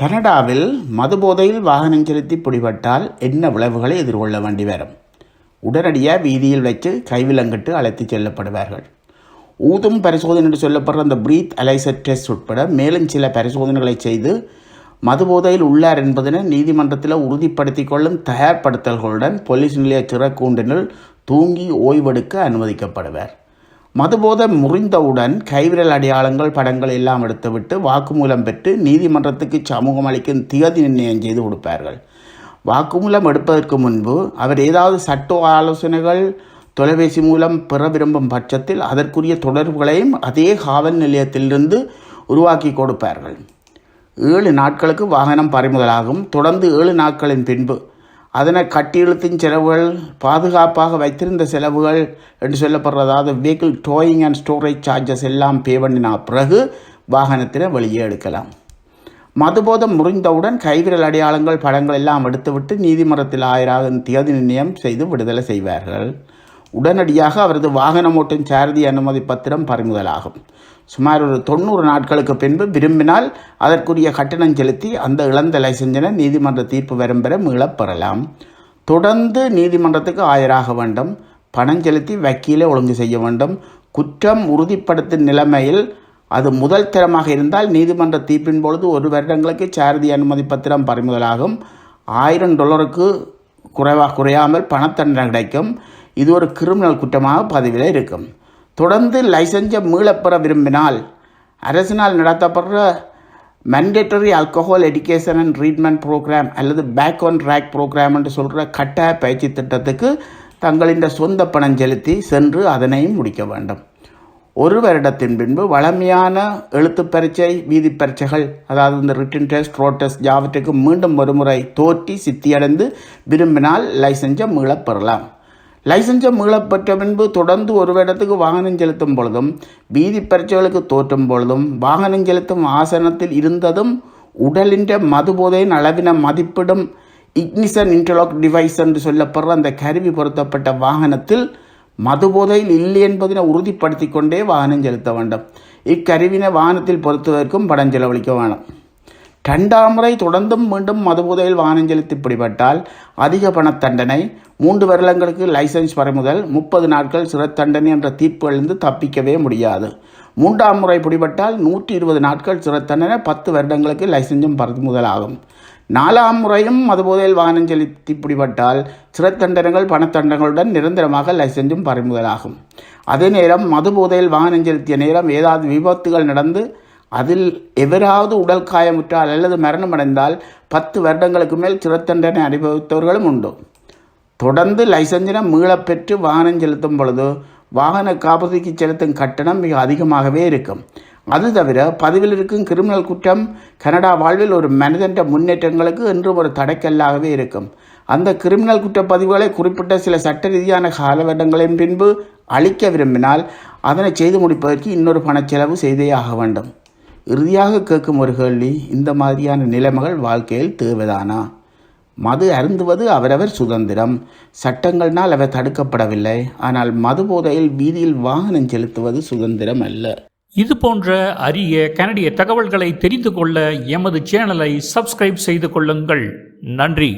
கனடாவில் மதுபோதையில் வாகனம் செலுத்தி பிடிபட்டால் என்ன விளைவுகளை எதிர்கொள்ள வேண்டி வரும்? உடனடியாக வீதியில் வைத்து கைவிலங்கிட்டு அழைத்துச் செல்லப்படுவார்கள். ஊதும் பரிசோதனை என்று சொல்லப்படுற அந்த பிரீத் அலைசர் டெஸ்ட் உட்பட மேலும் சில பரிசோதனைகளை செய்து மதுபோதையில் உள்ளார் என்பதனை நீதிமன்றத்தில் உறுதிப்படுத்திக் கொள்ளும் தயார்படுத்தல்களுடன் போலீஸ் நிலைய சிறக்கூண்டினில் தூங்கி ஓய்வெடுக்க அனுமதிக்கப்படுவார். மதுபோதம் முறிந்தவுடன் கைவிரல் அடையாளங்கள் படங்கள் எல்லாம் எடுத்துவிட்டு வாக்குமூலம் பெற்று நீதிமன்றத்துக்கு சமூகம் அளிக்கும் திகதி நிர்ணயம் செய்து கொடுப்பார்கள். வாக்குமூலம் எடுப்பதற்கு முன்பு அவர் ஏதாவது சட்ட ஆலோசனைகள் தொலைபேசி மூலம் பெற விரும்பும் பட்சத்தில் அதற்குரிய தொடர்புகளையும் அதே காவல் நிலையத்திலிருந்து உருவாக்கி கொடுப்பார்கள். ஏழு நாட்களுக்கு வாகனம் பறிமுதலாகும். தொடர்ந்து ஏழு நாட்களின் பின்பு அதனை கட்டியெழுத்தின் செலவுகள் பாதுகாப்பாக வைத்திருந்த செலவுகள் என்று சொல்லப்படுற அதாவது vehicle towing and storage charges எல்லாம் பே பண்ணினா பிறகு வாகனத்தில் வெளியே எடுக்கலாம். மதுபோதம் முறிந்தவுடன் கைவிரல் அடையாளங்கள் படங்கள் எல்லாம் எடுத்துவிட்டு நீதிமன்றத்தில் ஆயராகும் தேதி நிர்ணயம் செய்து விடுதலை செய்வார்கள். உடனடியாக அவரது வாகனம் ஓட்டும் சாரதி அனுமதி பத்திரம் பறிமுதலாகும். சுமார் ஒரு தொண்ணூறு நாட்களுக்கு பின்பு விரும்பினால் அதற்குரிய கட்டணம் செலுத்தி அந்த இழந்த லைசன்ஸினை நீதிமன்ற தீர்ப்பு வரும் பெற மீளப்பெறலாம் தொடர்ந்து நீதிமன்றத்துக்கு ஆயராக வேண்டும். பணம் செலுத்தி வக்கீலை ஒழுங்கு செய்ய வேண்டும். குற்றம் உறுதிப்படுத்தும் நிலைமையில் அது முதல் தரமாக இருந்தால் நீதிமன்ற தீர்ப்பின் பொழுது ஒரு வருடங்களுக்கு சாரதி அனுமதி பத்திரம் பறிமுதலாகும். ஆயிரம் டாலருக்கு குறைவாக குறையாமல் பணத்தண்டனை கிடைக்கும். இது ஒரு கிரிமினல் குற்றமாக பதிவில் இருக்கும். தொடர்ந்து லைசன்ஸை மீளப்பெற விரும்பினால் அரசினால் நடத்தப்படுற mandatory alcohol education and treatment programme அல்லது பேக் ஒன் ட்ராக் ப்ரோக்ராம் என்று சொல்கிற கட்டாய பயிற்சி திட்டத்துக்கு தங்களின் சொந்த பணம் செலுத்தி சென்று அதனையும் முடிக்க வேண்டும். ஒரு வருடத்தின் பின்பு வளமையான எழுத்து பரீட்சை வீதி பரீட்சைகள் அதாவது இந்த ரிட்டன் டெஸ்ட் ரோட் டெஸ்ட் ஜாவற்றுக்கு மீண்டும் ஒருமுறை தோற்றி சித்தியடைந்து விரும்பினால் லைசன்ஸை மீளப்பெறலாம் லைசன்ஸை மீளப்பெற்ற பின்பு தொடர்ந்து ஒரு இடத்துக்கு வாகனம் செலுத்தும் பொழுதும் வீதி பரீட்சைகளுக்கு தோற்றும் பொழுதும் வாகனம் செலுத்தும் ஆசனத்தில் இருந்ததும் உடலின் மதுபோதையின் அளவின மதிப்பிடும் இக்னிசன் இன்டர்லாக் டிவைஸ் என்று சொல்லப்படுற அந்த கருவி பொருத்தப்பட்ட வாகனத்தில் மதுபோதையில் இல்லை என்பதனை உறுதிப்படுத்தி கொண்டே வாகனம் செலுத்த வேண்டும். இக்கருவினை வாகனத்தில் பொருத்துவதற்கும் படம் செலவழிக்க வேணும். ரெண்டாம் முறை தொடர்ந்தும் மீண்டும் மதுபோதையில் வாகனம் செலுத்தி பிடிபட்டால் அதிக பண தண்டனை மூன்று வருடங்களுக்கு லைசன்ஸ் பறிமுதல் முப்பது நாட்கள் சிறை தண்டனை என்ற தீர்ப்புகளிலிருந்து தப்பிக்கவே முடியாது. மூன்றாம் முறை பிடிபட்டால் நூற்றி இருபது நாட்கள் சிறை தண்டனை பத்து வருடங்களுக்கு லைசன்ஸும் பறிமுதலாகும் நாலாம் முறையும் மதுபோதையில் வாகனம் செலுத்தி பிடிபட்டால் சிறை தண்டனைகள் பணத்தண்டனைகளுடன் நிரந்தரமாக லைசன்ஸும் பறிமுதலாகும் அதே நேரம் மதுபோதையில் வாகனம் செலுத்திய நேரம் ஏதாவது விபத்துகள் நடந்து அதில் எவராவது உடல் காயமுற்றால் அல்லது மரணமடைந்தால் பத்து வருடங்களுக்கு மேல் சிறை தண்டனை அனுபவித்தவர்களும் உண்டு. தொடர்ந்து லைசன்ஸினம் மீளப்பெற்று வாகனம் செலுத்தும் பொழுது வாகன காப்பீட்டுக்கு செலுத்தும் கட்டணம் மிக அதிகமாகவே இருக்கும். அது தவிர பதிவில் இருக்கும் கிரிமினல் குற்றம் கனடா வாழ்வில் ஒரு மனிதன்ற முன்னேற்றங்களுக்கு என்றும் ஒரு தடைக்கல்லாகவே இருக்கும். அந்த கிரிமினல் குற்ற பதிவுகளை குறிப்பிட்ட சில சட்ட ரீதியான காலகட்டங்களின் பின்பு அளிக்க விரும்பினால் அதனை செய்து முடிப்பதற்கு இன்னொரு பணச்செலவு செய்தே ஆக வேண்டும். இறுதியாக கேட்கும் ஒரு கேள்வி இந்த மாதிரியான நிலைமைகள் வாழ்க்கையில் தேவைதானா? மது அருந்துவது அவரவர் சுதந்திரம். சட்டங்கள்னால் அவை தடுக்கப்படவில்லை. ஆனால் மது போதையில் வீதியில் வாகனம் செலுத்துவது சுதந்திரம் அல்ல. இது போன்ற அரிய கனடிய தகவல்களை தெரிந்து கொள்ள எமது சேனலை சப்ஸ்கிரைப் செய்து கொள்ளுங்கள். நன்றி.